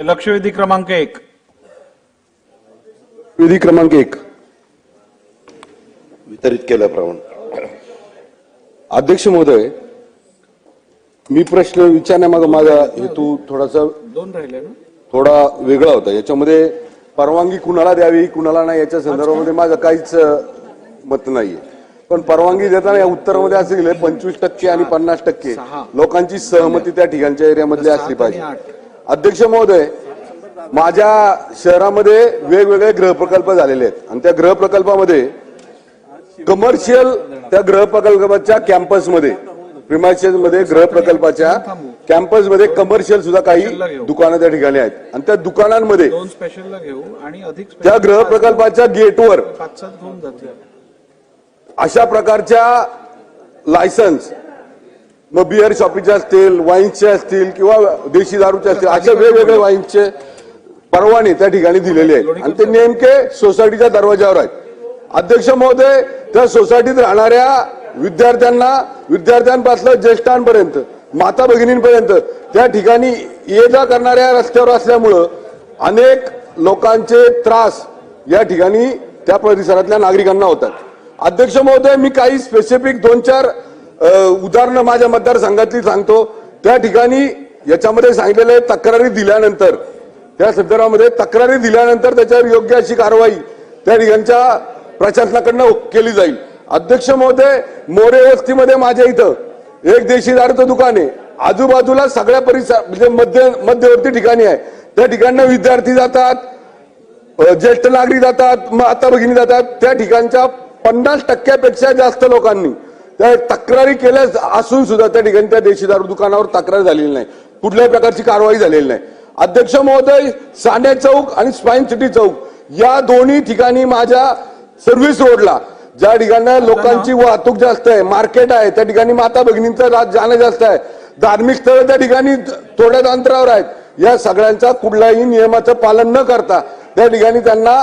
लक्षवेधी क्रमांक एक. विधी क्रमांक एक. वितरित केल्याप्रमाणे अध्यक्ष महोदय मी प्रश्न विचारण्यामागे माझा हेतू थोडासा दोन राहिले ना? थोडा वेगळा होता. याच्यामध्ये परवानगी कुणाला द्यावी कुणाला नाही याच्या संदर्भामध्ये माझं काहीच मत नाहीये. पण परवानगी देताना या उत्तरामध्ये असं लिहिलंय पंचवीस टक्के आणि पन्नास टक्के. लोकांची सहमती त्या ठिकाणच्या एरियामधली असली पाहिजे. अध्यक्ष महोदय माझ्या शहरामध्ये वेगवेगळे गृह प्रकल्प झालेले आहेत. आणि त्या गृह प्रकल्पामध्ये कमर्शियल त्या गृह प्रकल्पाच्या कॅम्पसमध्ये मध्ये गृह प्रकल्पाच्या कॅम्पसमध्ये कमर्शियल सुद्धा काही दुकानं त्या ठिकाणी आहेत. आणि त्या दुकानांमध्ये त्या special गृह प्रकल्पाच्या गेटवर अशा प्रकारच्या लायसन्स मग बिअर शॉपीचे असतील वाईन्सचे असतील किंवा देशी दारूचे असतील अशा वेगवेगळे वाईन्सचे परवाने त्या ठिकाणी दिलेले आहेत. आणि ते नेमके सोसायटीच्या दरवाज्यावर आहेत. अध्यक्ष महोदय त्या सोसायटीत राहणाऱ्या विद्यार्थ्यांना विद्यार्थ्यांपासून ज्येष्ठांपर्यंत माता भगिनींपर्यंत त्या ठिकाणी ये जा करणाऱ्या रस्त्यावर असल्यामुळं अनेक लोकांचे त्रास या ठिकाणी त्या परिसरातल्या नागरिकांना होतात. अध्यक्ष महोदय मी काही स्पेसिफिक दोन चार उदाहरणं माझ्या मतदारसंघातली सांगतो. त्या ठिकाणी याच्यामध्ये सांगितलेलं आहे तक्रारी दिल्यानंतर. त्या संदर्भामध्ये तक्रारी दिल्यानंतर त्याच्यावर योग्य अशी कारवाई त्या ठिकाणच्या प्रशासनाकडनं केली जाईल. अध्यक्ष महोदय मोरे वस्तीमध्ये माझ्या इथं एक देशी दारूचं दुकान आहे. आजूबाजूला सगळ्या परिसर म्हणजे मध्य मध्यवर्ती ठिकाणी आहे. त्या ठिकाणनं विद्यार्थी जातात ज्येष्ठ नागरिक जातात माता भगिनी जातात. त्या ठिकाणच्या पन्नास टक्क्यापेक्षा जास्त लोकांनी त्या तक्रारी केल्या असून सुद्धा त्या ठिकाणी त्या देशी दारू दुकानावर तक्रार झालेली नाही. कुठल्याही प्रकारची कारवाई झालेली नाही. अध्यक्ष महोदय साने चौक आणि स्पाईन सिटी चौक या दोन्ही ठिकाणी माझ्या सर्व्हिस रोडला ज्या ठिकाणी लोकांची वाहतूक जास्त आहे मार्केट आहे त्या ठिकाणी माता भगिनींचं जाणं जास्त आहे धार्मिक स्थळं त्या ठिकाणी थोड्याच अंतरावर आहेत. या सगळ्यांचा कुठल्याही नियमाचं पालन न करता त्या ठिकाणी त्यांना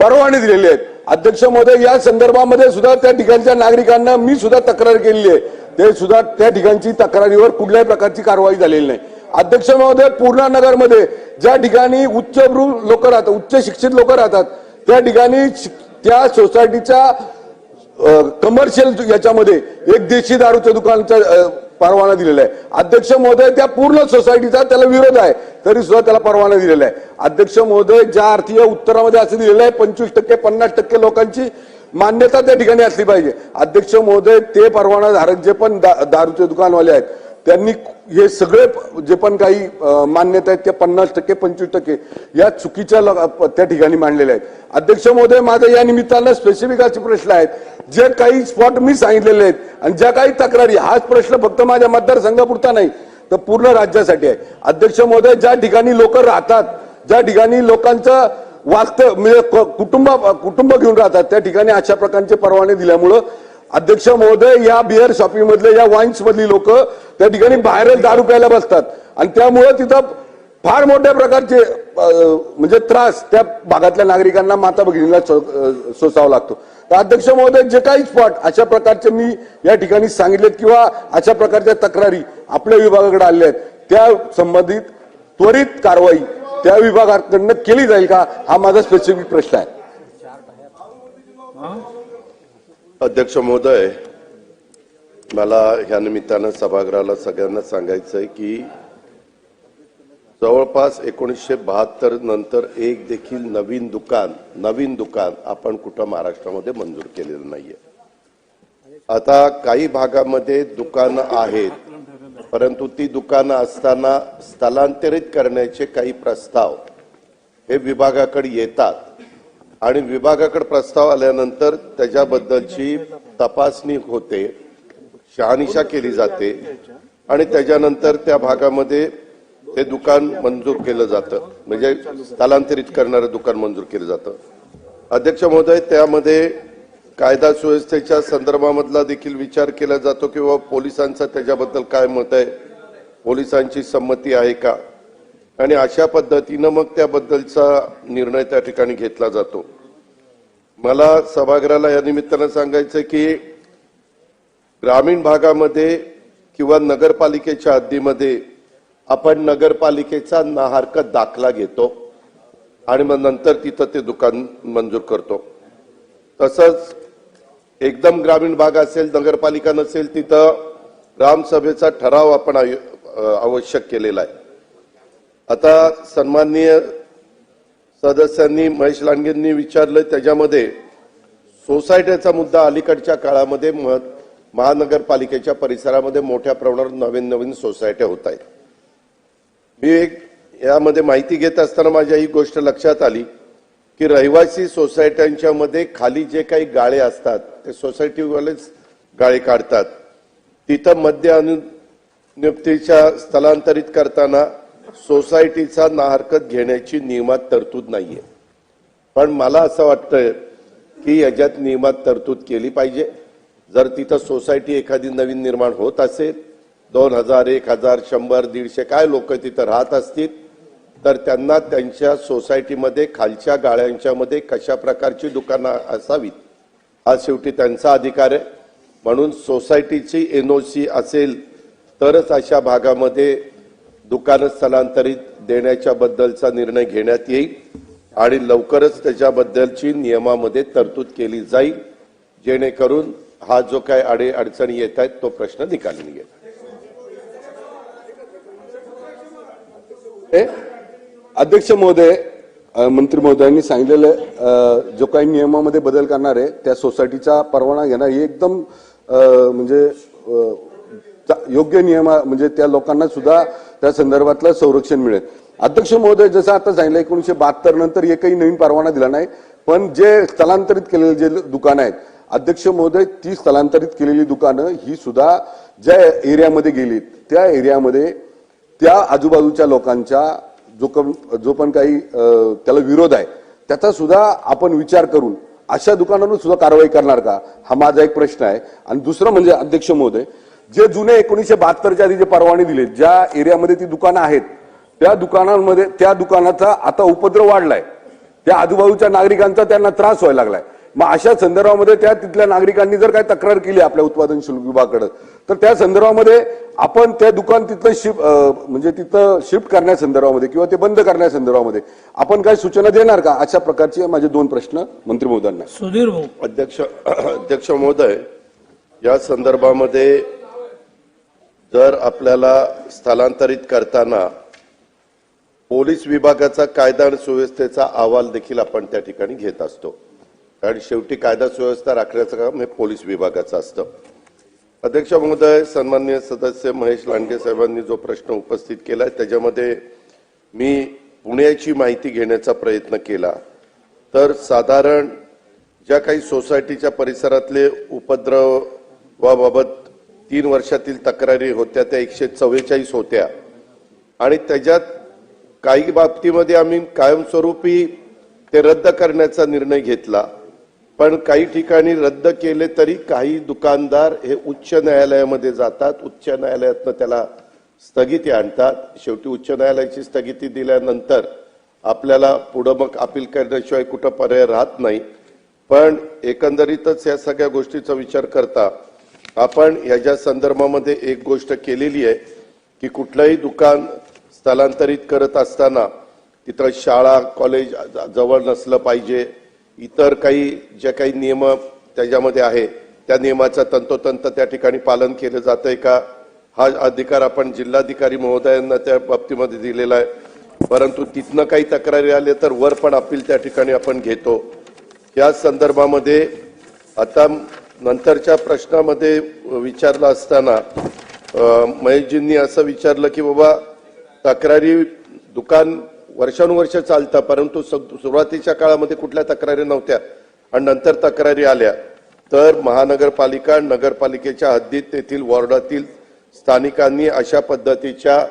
परवाने दिलेले आहेत. अध्यक्ष महोदय या संदर्भामध्ये सुद्धा त्या ठिकाणच्या नागरिकांना मी सुद्धा तक्रार केलेली आहे. ते सुद्धा त्या ठिकाणची तक्रारीवर कुठल्याही प्रकारची कारवाई झालेली नाही. अध्यक्ष महोदय पूर्णा नगरमध्ये ज्या ठिकाणी उच्चभ्रू लोक राहतात उच्च शिक्षित लोक राहतात त्या ठिकाणी त्या सोसायटीच्या कमर्शियल याच्यामध्ये एक देशी दारूच्या दुकानचा परवाना दिलेला आहे. अध्यक्ष महोदय त्या पूर्ण सोसायटीचा त्याला विरोध आहे. तरी सुद्धा त्याला परवाना दिलेला आहे. अध्यक्ष महोदय ज्या अर्थी उत्तरामध्ये असं दिलेलं आहे पंचवीस टक्के पन्नास टक्के लोकांची मान्यता त्या ठिकाणी असली पाहिजे. अध्यक्ष महोदय ते परवाना धारक जे पण दारूचे दुकानवाले आहेत त्यांनी हे सगळे जे पण काही मान्यता आहेत त्या पन्नास टक्के पंचवीस टक्के या चुकीच्या त्या ठिकाणी मांडलेल्या आहेत. अध्यक्ष महोदय माझ्या या निमित्तानं स्पेसिफिक असे प्रश्न आहेत. जे काही स्पॉट मी सांगितलेले आहेत आणि ज्या काही तक्रारी हाच प्रश्न फक्त माझ्या मतदारसंघापुरता नाही तर पूर्ण राज्यासाठी आहे. अध्यक्ष महोदय ज्या ठिकाणी लोक राहतात ज्या ठिकाणी लोकांचं वास्तव म्हणजे कुटुंब कुटुंब घेऊन राहतात त्या ठिकाणी अशा प्रकारचे परवाने दिल्यामुळं अध्यक्ष महोदय या बिअर शॉपिंग मधले या वाईन्स मधली लोक त्या ठिकाणी बाहेरच दारू प्यायला बसतात. आणि त्यामुळे तिथं फार मोठ्या प्रकारचे म्हणजे त्रास त्या भागातल्या नागरिकांना माता भगिनीला सो- सोसावा लागतो. तर अध्यक्ष महोदय जे काही स्पॉट अशा प्रकारचे मी या ठिकाणी सांगितलेत किंवा अशा प्रकारच्या तक्रारी आपल्या विभागाकडे आलेल्या आहेत त्या संबंधित त्वरित कारवाई त्या विभागाकडनं केली जाईल का हा माझा स्पेसिफिक प्रश्न आहे. अध्यक्ष महोदय मला ह्या निमित्तानं सभागृहाला सगळ्यांना सांगायचं आहे की जवळपास एकोणीसशे बहात्तर नंतर एक देखील नवीन दुकान नवीन दुकान आपण कुठं महाराष्ट्रामध्ये मंजूर केलेलं नाहीये. आता काही भागामध्ये दुकानं आहेत परंतु ती दुकानं असताना स्थलांतरित करण्याचे काही प्रस्ताव हे विभागाकडे येतात. आणि विभागाकडे प्रस्ताव आल्यानंतर त्याच्याबद्दलची तपासणी होते शहानिशा केली जाते आणि त्याच्यानंतर त्या भागामध्ये हे दुकान मंजूर केलं जातं. म्हणजे स्थलांतरित करणारं दुकान मंजूर केलं जातं. अध्यक्ष महोदय त्यामध्ये कायदा सुव्यवस्थेच्या संदर्भामधला देखील विचार केला जातो किंवा पोलिसांचा त्याच्याबद्दल काय मत आहे? पोलिसांची संमती आहे का? आणि अशा पद्धतीनं मग त्याबद्दलचा निर्णय त्या ठिकाणी घेतला जातो. मला सभागृहाला या निमित्तानं सांगायचं की ग्रामीण भागामध्ये किंवा नगरपालिकेच्या हद्दीमध्ये आपण नगरपालिकेचा नाहरकत दाखला घेतो आणि मग नंतर तिथं ते दुकान मंजूर करतो. तसंच एकदम ग्रामीण भाग असेल नगरपालिका नसेल तिथं ग्रामसभेचा ठराव आपण आवश्यक केलेला आहे. आता सन्माननीय सदस्यांनी महेश लांडगेंनी विचारलं त्याच्यामध्ये सोसायटीचा मुद्दा अलीकडच्या काळामध्ये महानगरपालिकेच्या परिसरामध्ये मोठ्या प्रमाणावर नवीन नवीन सोसायट्या होत आहेत. मी एक यामध्ये माहिती घेत असताना माझ्या ही गोष्ट लक्षात आली की रहिवासी सोसायट्यांच्या मध्ये खाली जे काही गाळे असतात ते सोसायटीवालेच गाळे काढतात. तिथं मध्य अनुनियुक्तीच्या स्थलांतरित करताना सोसायटीचा नाहरकत घेण्याची नियमात तरतूद नाहीये. पण मला असं वाटतं की याच्यात नियमात तरतूद केली पाहिजे. जर तिथं सोसायटी एखादी नवीन निर्माण होत असेल दोन हजार एक हजार शंभर दीडशे काय लोक तिथं राहत असतील तर त्यांना त्यांच्या सोसायटीमध्ये खालच्या गाळ्यांच्या मध्ये कशा प्रकारची दुकानं असावीत? हा शेवटी त्यांचा अधिकार आहे. म्हणून सोसायटीची एनओसी असेल तरच अशा भागामध्ये दुकानं स्थलांतरित देण्याच्या बद्दलचा निर्णय घेण्यात येईल आणि लवकरच त्याच्याबद्दलची नियमामध्ये तरतूद केली जाईल. जेणेकरून हा जो काय अडे अडचणी येत आहेत तो प्रश्न निकाली निघेल हे अध्यक्ष महोदय मंत्री महोदयांनी सांगितलेलं जो काही नियमामध्ये बदल करणार आहे त्या सोसायटीचा परवाना घेणार हे एकदम म्हणजे योग्य नियम म्हणजे त्या लोकांना सुद्धा त्या संदर्भातलं संरक्षण मिळेल. अध्यक्ष महोदय जसं आता सांगितलं एकोणीशे बहात्तर नंतर एकही नवीन परवाना दिला नाही पण जे स्थलांतरित केलेले जे दुकानं आहेत अध्यक्ष महोदय ती स्थलांतरित केलेली दुकानं ही सुद्धा ज्या एरियामध्ये गेलीत त्या एरियामध्ये त्या आजूबाजूच्या लोकांच्या जो कम जो पण काही त्याला विरोध आहे त्याचा सुद्धा आपण विचार करून अशा दुकानांवर सुद्धा कारवाई करणार का? हा माझा एक प्रश्न आहे. आणि दुसरं म्हणजे अध्यक्ष महोदय जे जुने एकोणीशे बहात्तरच्या आधी जे परवाने दिले ज्या एरियामध्ये ती दुकानं आहेत त्या दुकानांमध्ये त्या दुकानाचा आता उपद्रव वाढलाय. त्या आजूबाजूच्या नागरिकांचा त्यांना त्रास व्हायला लागलाय. मग अशा संदर्भामध्ये त्या तिथल्या नागरिकांनी जर काय तक्रार केली आपल्या उत्पादन शुल्क विभागाकडे तर त्या संदर्भामध्ये आपण त्या दुकान तिथलं शिफ्ट म्हणजे तिथं शिफ्ट करण्या संदर्भामध्ये किंवा ते बंद करण्या संदर्भामध्ये आपण काय सूचना देणार का? अशा प्रकारचे माझे दोन प्रश्न मंत्री महोदयांना. सुधीर भाऊ. अध्यक्ष अध्यक्ष महोदय या संदर्भामध्ये जर आपल्याला स्थलांतरित करताना पोलीस विभागाचा कायदा आणि सुव्यवस्थेचा अहवाल देखील आपण त्या ठिकाणी घेत असतो. कारण शेवटी कायदा सुव्यवस्था राखण्याचं काम हे पोलीस विभागाचं असतं. अध्यक्ष महोदय सन्मान्य सदस्य महेश लांडगे साहेबांनी जो प्रश्न उपस्थित केलाय त्याच्यामध्ये मी पुण्याची माहिती घेण्याचा प्रयत्न केला. तर साधारण ज्या काही सोसायटीच्या परिसरातले उपद्रवाबाबत तीन वर्षातील तक्रारी होत्या त्या एकशे चव्वेचाळीस होत्या. आणि त्याच्यात काही बाबतीमध्ये आम्ही कायमस्वरूपी ते रद्द करण्याचा निर्णय घेतला. पण काही ठिकाणी रद्द केले तरी काही दुकानदार हे उच्च न्यायालयामध्ये जातात उच्च न्यायालयातनं त्याला स्थगिती आणतात. शेवटी उच्च न्यायालयाची स्थगिती दिल्यानंतर आपल्याला पुढं मग अपील करण्याशिवाय कुठं पर्याय राहत नाही. पण एकंदरीतच या सगळ्या गोष्टीचा विचार करता आपण याच्या संदर्भामध्ये एक गोष्ट केलेली आहे की कुठलंही दुकान स्थलांतरित करत असताना तिथं शाळा कॉलेज जवळ नसलं पाहिजे. इतर काही ज्या काही नियम त्याच्यामध्ये आहे त्या नियमाचं तंतोतंत त्या ठिकाणी पालन केलं जातंय का? हा अधिकार आपण जिल्हाधिकारी महोदयांना त्या बाबतीमध्ये दिलेला आहे. परंतु तिथनं काही तक्रारी आल्या तर वर पण अपील त्या ठिकाणी आपण घेतो. या संदर्भामध्ये आता नंतरच्या प्रश्नामध्ये विचारलं असताना महेशजींनी असं विचारलं की बाबा तक्रारी दुकान वर्षानुवर्ष चालतं परंतु सुरुवातीच्या काळामध्ये कुठल्या तक्रारी नव्हत्या आणि नंतर तक्रारी आल्या. तर महानगरपालिका नगरपालिकेच्या हद्दीत तेथील वॉर्डातील स्थानिकांनी अशा पद्धतीच्या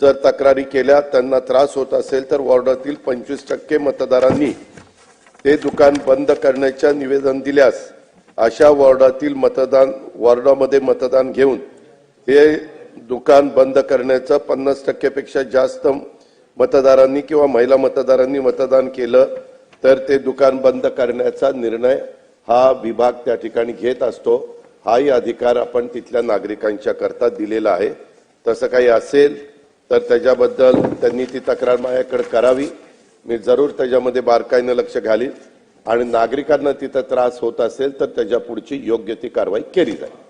जर तक्रारी केल्या त्यांना त्रास होत असेल तर वॉर्डातील पंचवीस टक्के मतदारांनी ते दुकान बंद करण्याच्या निवेदन दिल्यास अशा वॉर्डातील मतदान वॉर्डामध्ये मतदान घेऊन हे दुकान बंद करण्याचं पन्नास टक्केपेक्षा जास्त मतदारांनी किंवा महिला मतदारांनी मतदान केलं तर ते दुकान बंद करण्याचा निर्णय हा विभाग त्या ठिकाणी घेत असतो. हाही अधिकार आपण तिथल्या नागरिकांच्या करता दिलेला आहे. तसं काही असेल तर त्याच्याबद्दल त्यांनी ती तक्रार माझ्याकडे करावी. मी जरूर त्याच्यामध्ये बारकाईनं लक्ष घालीन. आणि नागरिकांना तिथं त्रास होत असेल तर त्याच्या पुढची योग्य ती कारवाई केली जाईल.